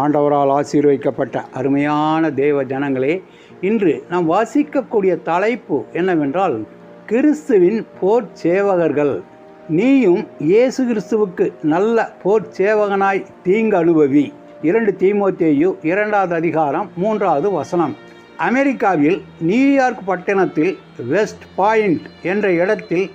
ஆண்டவரால் ஆசீர்வைக்கப்பட்ட அருமையான தேவ ஜனங்களே இன்று நாம் வாசிக்கக்கூடிய தலைப்பு என்னவென்றால் கிறிஸ்துவின் போர் சேவகர்கள். நீயும் இயேசு கிறிஸ்துவுக்கு நல்ல போர் சேவகனாய் தீங்கு அனுபவி இரண்டு தீமோத்தேயு இரண்டாவது அதிகாரம் மூன்றாவது வசனம். அமெரிக்காவில் நியூயார்க் பட்டணத்தில் வெஸ்ட் பாயிண்ட் என்ற இடத்தில்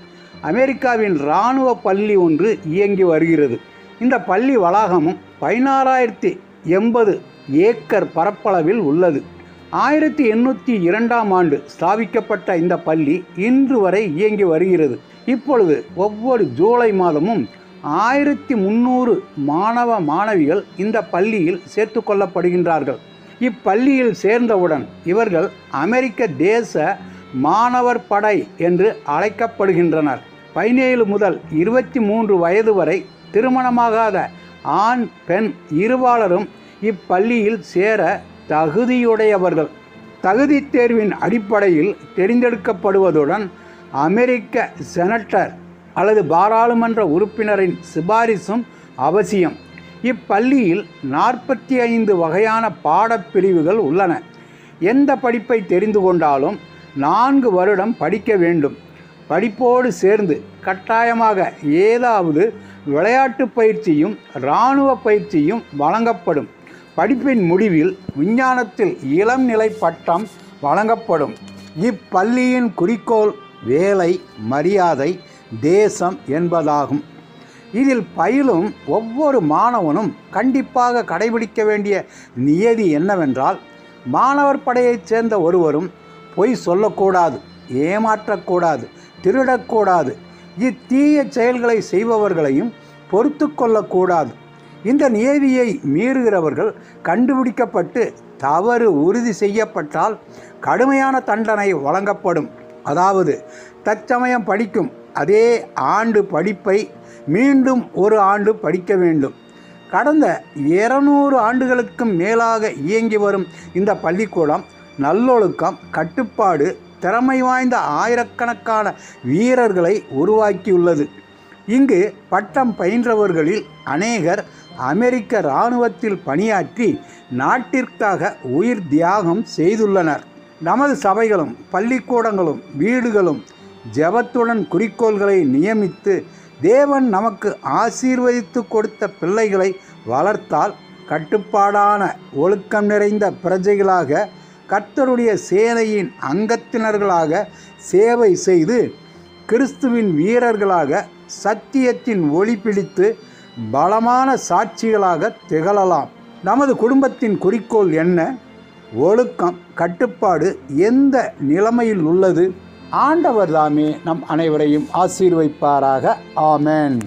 அமெரிக்காவின் இராணுவ பள்ளி ஒன்று இயங்கி வருகிறது. இந்த பள்ளி வளாகமும் பதினாறாயிரத்தி எண்பது ஏக்கர் பரப்பளவில் உள்ளது. ஆயிரத்தி எண்ணூற்றி இரண்டாம் ஆண்டு ஸ்தாபிக்கப்பட்ட இந்த பள்ளி இன்று வரை இயங்கி வருகிறது. இப்பொழுது ஒவ்வொரு ஜூலை மாதமும் ஆயிரத்தி முந்நூறு மாணவ மாணவிகள் இந்த பள்ளியில் சேர்த்து கொள்ளப்படுகின்றார்கள். இப்பள்ளியில் சேர்ந்தவுடன் இவர்கள் அமெரிக்க தேச மாணவர் படை என்று அழைக்கப்படுகின்றனர். பதினேழு முதல் இருபத்தி மூன்று வயது வரை திருமணமாகாத ஆண் பெண் இருபாலரும் இப்பள்ளியில் சேர தகுதியுடையவர்கள். தகுதி தேர்வின் அடிப்படையில் தெரிந்தெடுக்கப்படுவதுடன் அமெரிக்க செனட்டர் அல்லது பாராளுமன்ற உறுப்பினரின் சிபாரிசும் அவசியம். இப்பள்ளியில் நாற்பத்தி ஐந்து வகையான பாடப்பிரிவுகள் உள்ளன. எந்த படிப்பை தெரிந்து கொண்டாலும் நான்கு வருடம் படிக்க வேண்டும். படிப்போடு சேர்ந்து கட்டாயமாக ஏதாவது விளையாட்டு பயிற்சியும் இராணுவ பயிற்சியும் வழங்கப்படும். படிப்பின் முடிவில் விஞ்ஞானத்தில் இளம் நிலை பட்டம் வழங்கப்படும். இப்பள்ளியின் குறிக்கோள் வேலை மரியாதை தேசம் என்பதாகும். இதில் பயிலும் ஒவ்வொரு மாணவனும் கண்டிப்பாக கடைபிடிக்க வேண்டிய நியதி என்னவென்றால் மாணவர் படையைச் சேர்ந்த ஒருவரும் பொய் சொல்லக்கூடாது ஏமாற்றக்கூடாது திருடக்கூடாது இத்தீய செயல்களை செய்பவர்களையும் பொறுத்து கொள்ளக்கூடாது. இந்த நியதியை மீறுகிறவர்கள் கண்டுபிடிக்கப்பட்டு தவறு உறுதி செய்யப்பட்டால் கடுமையான தண்டனை வழங்கப்படும். அதாவது தற்சமயம் படிக்கும் அதே ஆண்டு படிப்பை மீண்டும் ஒரு ஆண்டு படிக்க வேண்டும். கடந்த இருநூறு ஆண்டுகளுக்கும் மேலாக இயங்கி வரும் இந்த பள்ளிக்கூடம் நல்லொழுக்கம் கட்டுப்பாடு திறமை வாய்ந்த ஆயிரக்கணக்கான வீரர்களை உருவாக்கியுள்ளது. இங்கு பட்டம் பயின்றவர்களில் அநேகர் அமெரிக்க இராணுவத்தில் பணியாற்றி நாட்டிற்காக உயிர் தியாகம் செய்துள்ளனர். நமது சபைகளும் பள்ளிக்கூடங்களும் வீடுகளும் ஜெபத்துடன் குறிக்கோள்களை நியமித்து தேவன் நமக்கு ஆசீர்வதித்து கொடுத்த பிள்ளைகளை வளர்த்தால் கட்டுப்பாடான ஒழுக்கம் நிறைந்த பிரஜைகளாக கர்த்தருடைய சேனையின் அங்கத்தினர்களாக சேவை செய்து கிறிஸ்துவின் வீரர்களாக சத்தியத்தின் ஒளி பிடித்து பலமான சாட்சிகளாக திகழலாம். நமது குடும்பத்தின் குறிக்கோள் என்ன? ஒழுக்கம் கட்டுப்பாடு எந்த நிலைமையில் உள்ளது? ஆண்டவர் தாமே நம் அனைவரையும் ஆசீர்வைப்பாராக. ஆமேன்.